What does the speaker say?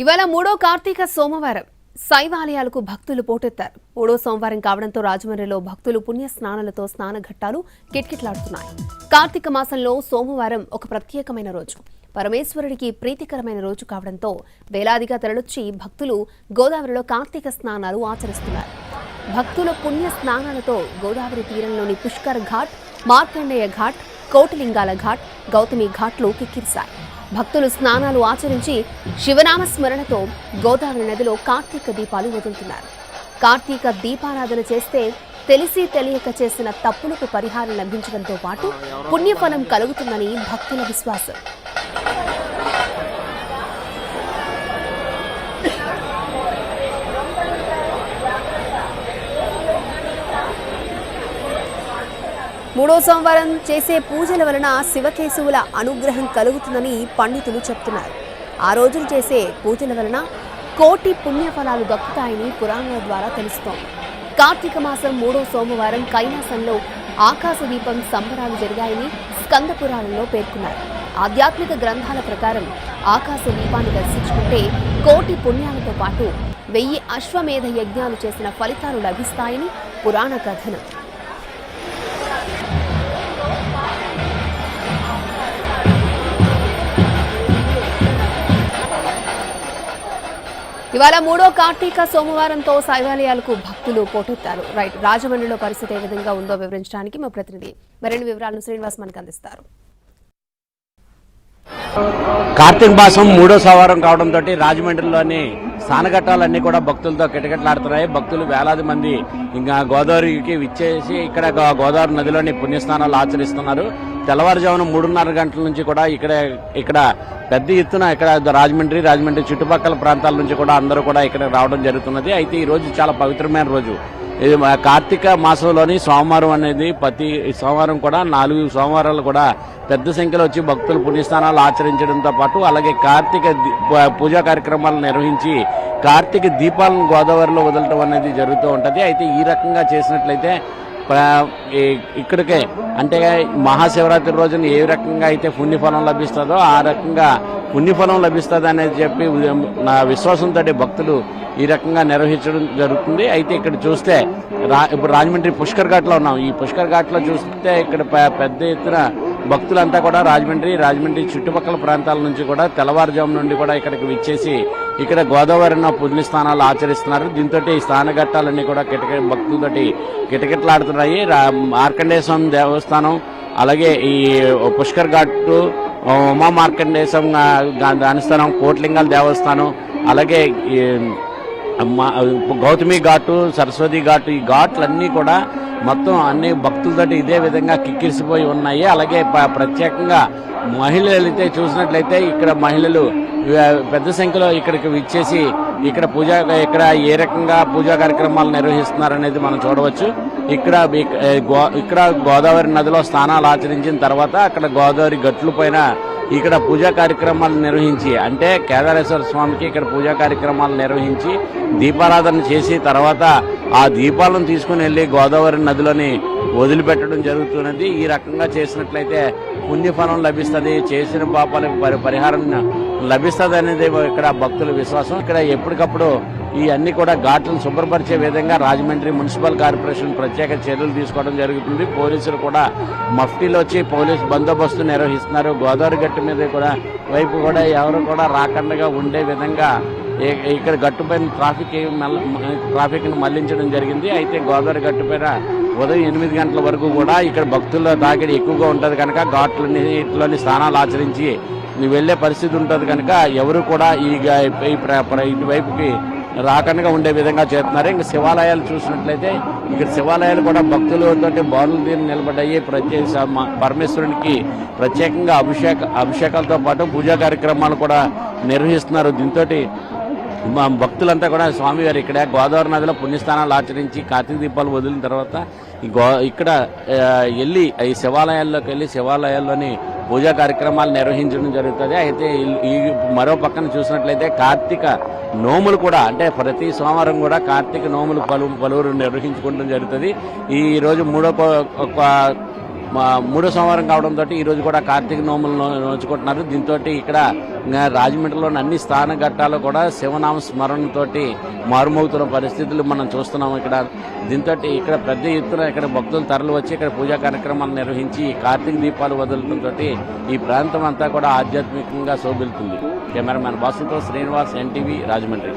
ఇవాళ మూడో కార్తీక సోమవారం శైవాలయాలకు భక్తులు పోటెత్తారు. మూడో సోమవారం కావడంతో రాజమండ్రిలో భక్తులు పుణ్య స్నానాలతో స్నాన ఘట్టాలు కార్తీక మాసంలో సోమవారం ఒక ప్రత్యేకమైన రోజు. పరమేశ్వరుడికి ప్రీతికరమైన రోజు కావడంతో వేలాదిగా తరలొచ్చి భక్తులు గోదావరిలో కార్తీక స్నానాలు ఆచరిస్తున్నారు. భక్తుల పుణ్య స్నానాలతో గోదావరి తీరంలోని పుష్కర్ ఘాట్ మార్కండేయ ఘాట్ కోటిలింగాల ఘాట్ గౌతమి ఘాట్లు కిక్కిరిశాయి. భక్తులు స్నానాలు ఆచరించి శివనామ స్మరణతో గోదావరి నదిలో కార్తీక దీపాలు వదులుతున్నారు. కార్తీక దీపారాధన చేస్తే తెలిసి తెలియక చేసిన తప్పులకు పరిహారం లభించడంతో పాటు పుణ్యఫలం కలుగుతుందని భక్తుల విశ్వాసం. మూడో సోమవారం చేసే పూజల వలన శివకేశవుల అనుగ్రహం కలుగుతుందని పండితులు చెప్తున్నారు. ఆ రోజులు చేసే పూజల వలన కోటి పుణ్యఫలాలు దక్కుతాయని పురాణాల ద్వారా తెలుస్తోంది. కార్తీక మాసం మూడో సోమవారం కైలాసంలో ఆకాశ దీపం సంబరాలు జరిగాయని స్కంద పురాణంలో పేర్కొన్నారు. ఆధ్యాత్మిక గ్రంథాల ప్రకారం ఆకాశ దీపాన్ని దర్శించుకుంటే కోటి పుణ్యాలతో పాటు వెయ్యి అశ్వమేధ యజ్ఞాలు చేసిన ఫలితాలు లభిస్తాయని పురాణ కథనం. ఇవాళ మూడో కార్తీక సోమవారంతో శైవాలయాలకు భక్తులు పోటెత్తారు. రైట్ రాజమండ్రిలో పరిస్థితి ఏ విధంగా ఉందో వివరించడానికి మా ప్రతినిధి మరిన్ని వివరాలను శ్రీనివాస్ మనకు అందిస్తారు. కార్తీక మాసం మూడో సోమవారం కావడంతో రాజమండ్రిలోని స్నానఘట్టాలన్నీ కూడా భక్తులతో కిటకిటలాడుతున్నాయి. భక్తులు వేలాది మంది ఇంకా గోదావరికి విచ్చేసి ఇక్కడ గో- గోదావరి నదిలోని పుణ్యస్నానాలు ఆచరిస్తున్నారు. తెల్లవారుజామున మూడున్నర గంటల నుంచి కూడా ఇక్కడ ఇక్కడ పెద్ద ఎత్తున ఇక్కడ రాజమండ్రి రాజమండ్రి చుట్టుపక్కల ప్రాంతాల నుంచి కూడా అందరూ కూడా ఇక్కడ రావడం జరుగుతున్నది. అయితే ఈ రోజు చాలా పవిత్రమైన రోజు. ఇది మా కార్తీక మాసంలోని సోమవారం అనేది ప్రతి సోమవారం కూడా నాలుగు సోమవారాలు కూడా పెద్ద సంఖ్యలో వచ్చి భక్తులు పుణ్యస్నానాలు ఆచరించడంతో పాటు అలాగే కార్తీక దీ- పూజా కార్యక్రమాలు నిర్వహించి కార్తీక దీపాలను గోదావరిలో వదలటం అనేది జరుగుతూ ఉంటుంది. అయితే ఈ రకంగా చేసినట్లయితే ఇక్కడికే అంటే మహాశివరాత్రి రోజున ఏ రకంగా అయితే పుణ్యఫలం లభిస్తుందో ఆ రకంగా పుణ్యఫలం లభిస్తుంది అనేది చెప్పి నా విశ్వాసంతో భక్తులు ఈ రకంగా నిర్వహించడం జరుగుతుంది. అయితే ఇక్కడ చూస్తే రా ఇప్పుడు రాజమండ్రి పుష్కర్ ఘాట్లో ఉన్నాం. ఈ పుష్కర్ ఘాట్లో చూస్తే ఇక్కడ పెద్ద ఎత్తున భక్తులంతా కూడా రాజమండ్రి రాజమండ్రి చుట్టుపక్కల ప్రాంతాల నుంచి కూడా తెల్లవారుజాము నుండి కూడా ఇక్కడికి విచ్చేసి ఇక్కడ గోదావరిన పుణ్య స్థానాలు ఆచరిస్తున్నారు. దీంతో ఈ స్థాన ఘట్టాలన్నీ కూడా కిటక భక్తులతోటి కిటకిటలాడుతున్నాయి. రా- మార్కండేయ స్వామి దేవస్థానం అలాగే ఈ పుష్కర్ ఘాట్ ఉమా మార్కండేశం దానిస్థానం కోట్లింగాల దేవస్థానం అలాగే ఈ మా- గౌతమి ఘాటు సరస్వతి ఘాటు ఈ ఘాట్లన్నీ కూడా మొత్తం అన్ని భక్తులతోటి ఇదే విధంగా కిక్కిరిసిపోయి ఉన్నాయి. అలాగే ప- ప్రత్యేకంగా మహిళలు అయితే చూసినట్లయితే ఇక్కడ మహిళలు పెద్ద సంఖ్యలో ఇక్కడికి విచ్చేసి ఇక్కడ పూజా ఇక్కడ ఏ రకంగా పూజా కార్యక్రమాలు నిర్వహిస్తున్నారు అనేది మనం చూడవచ్చు. ఇక్కడ గో- ఇక్కడ గోదావరి నదిలో స్నానాలు ఆచరించిన తర్వాత అక్కడ గోదావరి గట్లు పైన ఇక్కడ పూజా కార్యక్రమాలు నిర్వహించి అంటే కేదారేశ్వర స్వామికి ఇక్కడ పూజా కార్యక్రమాలు నిర్వహించి దీపారాధన చేసి తర్వాత ఆ దీపాలను తీసుకుని వెళ్ళి గోదావరి నదిలోని వదిలిపెట్టడం జరుగుతున్నది. ఈ రకంగా చేసినట్లయితే పుణ్యఫలం లభిస్తుంది. చేసిన పాపాలకు పరి పరిహారం లభిస్తుంది అనేది ఇక్కడ భక్తుల విశ్వాసం. ఇక్కడ ఎప్పటికప్పుడు ఈ అన్ని కూడా ఘాట్లను శుభ్రపరిచే విధంగా రాజమండ్రి మున్సిపల్ కార్పొరేషన్ ప్రత్యేక చర్యలు తీసుకోవడం జరుగుతుంది. పోలీసులు కూడా మఫ్టీలో వచ్చి పోలీస్ బందోబస్తు నిర్వహిస్తున్నారు. గోదావరి గట్టు మీద కూడా వైపు కూడా ఎవరు కూడా రాకుండా ఉండే విధంగా ఇక్కడ గట్టుపైన ట్రాఫిక్ ట్రాఫిక్ను మళ్ళించడం జరిగింది. అయితే గోదావరి గట్టుపైన ఉదయం ఎనిమిది గంటల వరకు కూడా ఇక్కడ భక్తుల తాకిడి ఎక్కువగా ఉంటుంది. కనుక ఘాట్లని ఘాట్లన్నిటిలోని స్నానాలు ఆచరించి నువ్వు వెళ్ళే పరిస్థితి ఉంటుంది కనుక ఎవరు కూడా ఈ ప్ర- ఇటువైపుకి రాకుండా ఉండే విధంగా చేస్తున్నారు. ఇంకా శివాలయాలు చూసినట్లయితే ఇక్కడ శివాలయాలు కూడా భక్తులతో బారులు తీరు నిలబడ్డాయి. ప్రత్యేక పరమేశ్వరునికి ప్రత్యేకంగా అభిషేక అభిషేకాలతో పాటు పూజా కార్యక్రమాలు కూడా నిర్వహిస్తున్నారు. దీంతో మా భక్తులంతా కూడా స్వామివారు ఇక్కడ గోదావరి నదిలో పుణ్యస్థానాలు ఆచరించి కార్తీక దీపాలు వదిలిన తర్వాత గో ఇక్కడ వెళ్ళి ఈ శివాలయాల్లోకి వెళ్ళి శివాలయాల్లోని పూజా కార్యక్రమాలు నిర్వహించడం జరుగుతుంది. అయితే ఈ- మరో పక్కన చూసినట్లయితే కార్తీక నోములు కూడా అంటే ప్రతి సోమవారం కూడా కార్తీక నోములు పలు పలువురు నిర్వహించుకోవడం జరుగుతుంది. ఈ రోజు మూడో ప- ఒక మూడో సోమవారం కావడంతో తోటి ఈరోజు కూడా కార్తీక నోములు నోచుకుంటున్నారు. దీంతో ఇక్కడ రాజమండ్రిలోని అన్ని స్థాన ఘట్టాలు కూడా శివనామ స్మరణతోటి మారుమోగుతున్న పరిస్థితులు మనం చూస్తున్నాం ఇక్కడ. దీంతో ఇక్కడ పెద్ద ఎత్తున ఇక్కడ భక్తులు తరలి వచ్చి ఇక్కడ పూజా కార్యక్రమాలు నిర్వహించి కార్తీక దీపాలు వదలడంతో ఈ ప్రాంతం అంతా కూడా ఆధ్యాత్మికంగా శోభిల్తుంది కెమెరామ్యాన్ బాసుతో శ్రీనివాస్ ఎన్టీవీ రాజమండ్రి.